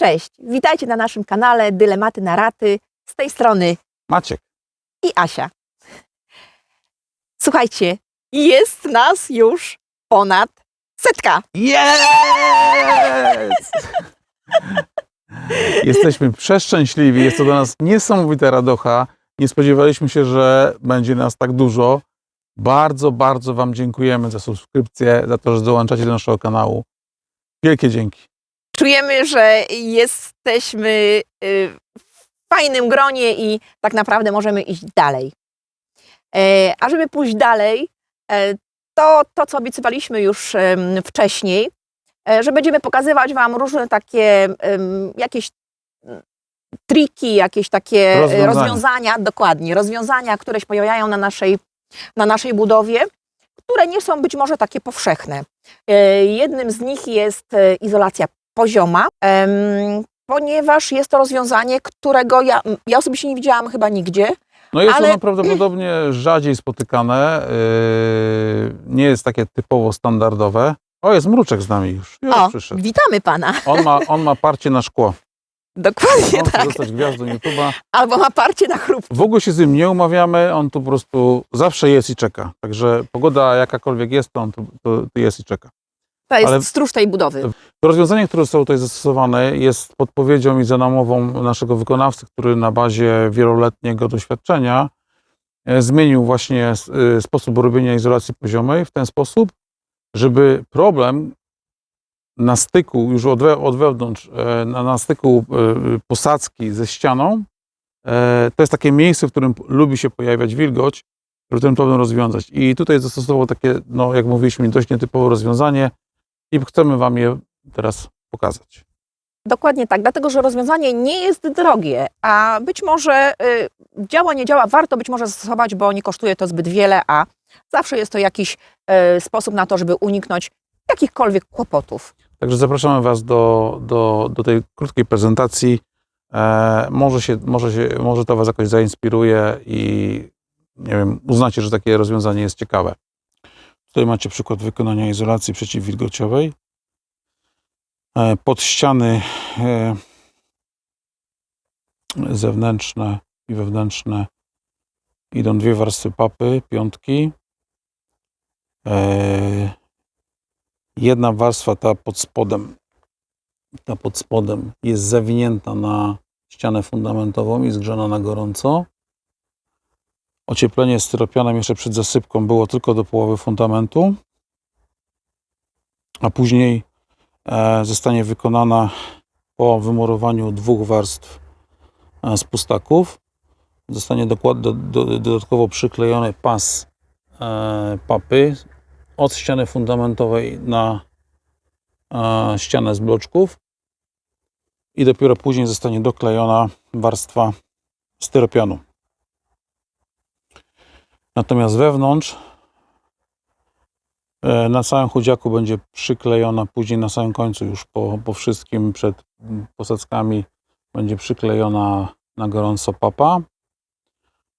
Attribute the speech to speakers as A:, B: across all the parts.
A: Cześć, witajcie na naszym kanale Dylematy na raty. Z tej strony
B: Maciek.
A: i Asia. Słuchajcie, jest nas już ponad setka.
B: Jest! Jesteśmy przeszczęśliwi. Jest to dla nas niesamowita radocha. Nie spodziewaliśmy się, że będzie nas tak dużo. Bardzo, bardzo Wam dziękujemy za subskrypcję, za to, że dołączacie do naszego kanału. Wielkie dzięki.
A: Czujemy, że jesteśmy y, w fajnym gronie i tak naprawdę możemy iść dalej. E, A żeby pójść dalej, e, to to, co obiecywaliśmy już wcześniej, e, że będziemy pokazywać Wam różne takie jakieś triki, jakieś takie
B: Rozwiązania.
A: rozwiązania, dokładnie, rozwiązania, które się pojawiają na naszej, na naszej budowie, które nie są być może takie powszechne. Jednym z nich jest izolacja pozioma, ponieważ jest to rozwiązanie, którego ja, ja osobiście nie widziałam chyba nigdzie.
B: No jest
A: Ale-
B: ono prawdopodobnie rzadziej spotykane. Yy, nie jest takie typowo standardowe. O, jest mruczek z nami już. Już
A: O,
B: przyszedł.
A: witamy Pana.
B: On ma, on ma parcie na szkło.
A: Dokładnie
B: On
A: tak.
B: zostać gwiazdą YouTube'a.
A: Albo ma parcie na chrup.
B: W ogóle się z nim nie umawiamy, on tu po prostu zawsze jest i czeka. Także pogoda jakakolwiek jest, to on tu, tu, tu jest i czeka.
A: To jest
B: Ale-
A: stróż tej budowy.
B: Rozwiązanie, które zostało tutaj zastosowane, jest podpowiedzią i zanamową naszego wykonawcy, który na bazie wieloletniego doświadczenia e, zmienił właśnie e, sposób robienia izolacji poziomej w ten sposób, żeby problem na styku, już od, we, od wewnątrz, e, na, na styku posadzki ze ścianą, to jest takie miejsce, w którym lubi się pojawiać wilgoć, żeby ten problem rozwiązać. I tutaj zastosował takie, no jak mówiliśmy, dość nietypowe rozwiązanie i chcemy Wam je teraz pokazać.
A: Dokładnie tak, dlatego że rozwiązanie nie jest drogie, a być może y, działa, nie działa, warto być może zastosować, bo nie kosztuje to zbyt wiele, a zawsze jest to jakiś y, sposób na to, żeby uniknąć jakichkolwiek kłopotów.
B: Także zapraszamy Was do, do, do tej krótkiej prezentacji. E, może, się, może, się, może to Was jakoś zainspiruje i nie wiem, uznacie, że takie rozwiązanie jest ciekawe. Tutaj macie przykład wykonania izolacji przeciwwilgociowej. E, pod ściany e, zewnętrzne i wewnętrzne idą dwie warstwy papy, piątki. E, jedna warstwa, ta pod spodem, ta pod spodem jest zawinięta na ścianę fundamentową i zgrzana na gorąco. Ocieplenie styropianem jeszcze przed zasypką było tylko do połowy fundamentu, a później zostanie wykonana po wymurowaniu dwóch warstw e, z pustaków. Zostanie dodatkowo przyklejony pas e, papy od ściany fundamentowej na e, ścianę z bloczków i dopiero później zostanie doklejona warstwa styropianu. Natomiast wewnątrz e, na całym chudziaku będzie przyklejona, później na samym końcu już po, po wszystkim przed mm, posadzkami będzie przyklejona na gorąco papa.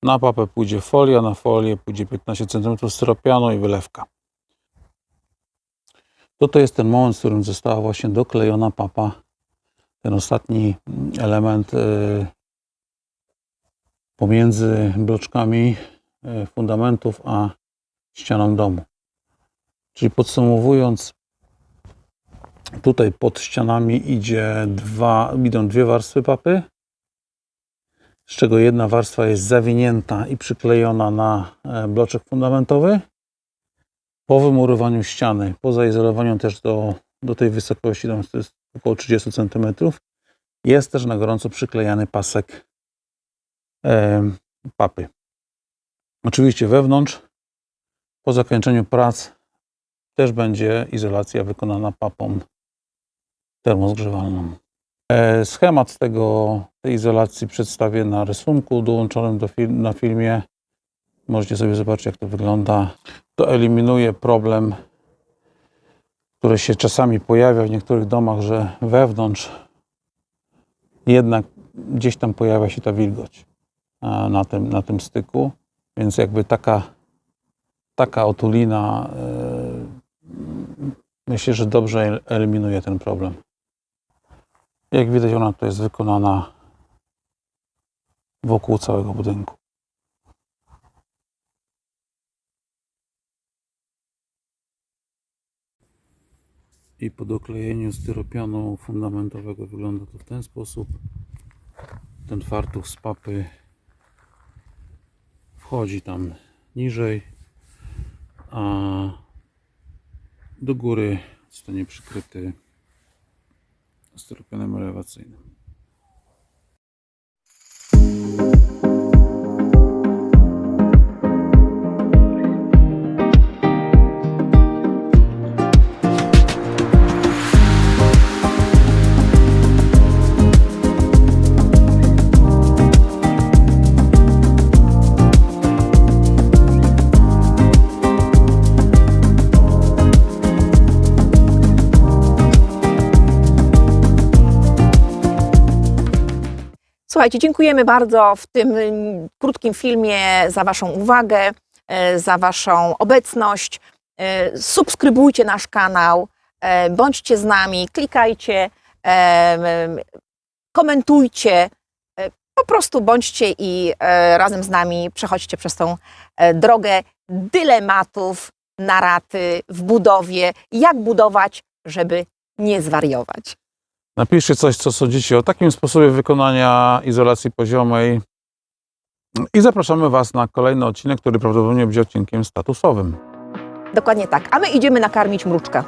B: Na papę pójdzie folia, na folię pójdzie 15 cm styropianu i wylewka. To to jest ten moment, w którym została właśnie doklejona papa, ten ostatni mm, element y, pomiędzy bloczkami y, fundamentów a ścianą domu. Czyli podsumowując, tutaj pod ścianami idzie dwa, idą dwie warstwy papy, z czego jedna warstwa jest zawinięta i przyklejona na e, bloczek fundamentowy po wymurowaniu ściany, po zaizolowaniu też do, do tej wysokości, to jest około 30 cm, jest też na gorąco przyklejany pasek em, papy. Oczywiście wewnątrz, po zakończeniu prac, też będzie izolacja wykonana papą termozgrzewalną. E, Schemat tego, tej izolacji przedstawię na rysunku dołączonym do film, na filmie. Możecie sobie zobaczyć, jak to wygląda. To eliminuje problem, który się czasami pojawia w niektórych domach, że wewnątrz jednak gdzieś tam pojawia się ta wilgoć e, na tym, na tym styku. Więc jakby taka, taka otulina e, myślę, że dobrze eliminuje ten problem. Jak widać, ona to jest wykonana wokół całego budynku. I po doklejeniu styropianu fundamentowego wygląda to w ten sposób. Ten fartuch z papy wchodzi tam niżej, a do góry zostanie przykryty styropianem elewacyjnym.
A: Słuchajcie, dziękujemy bardzo w tym mm, krótkim filmie za Waszą uwagę, e, za Waszą obecność. E, Subskrybujcie nasz kanał, e, bądźcie z nami, klikajcie, komentujcie. Po prostu bądźcie i razem z nami przechodźcie przez tą drogę dylematów, naraty w budowie. Jak budować, żeby nie zwariować.
B: Napiszcie coś, co sądzicie o takim sposobie wykonania izolacji poziomej. I zapraszamy Was na kolejny odcinek, który prawdopodobnie będzie odcinkiem statusowym.
A: Dokładnie tak. A my idziemy nakarmić mruczka.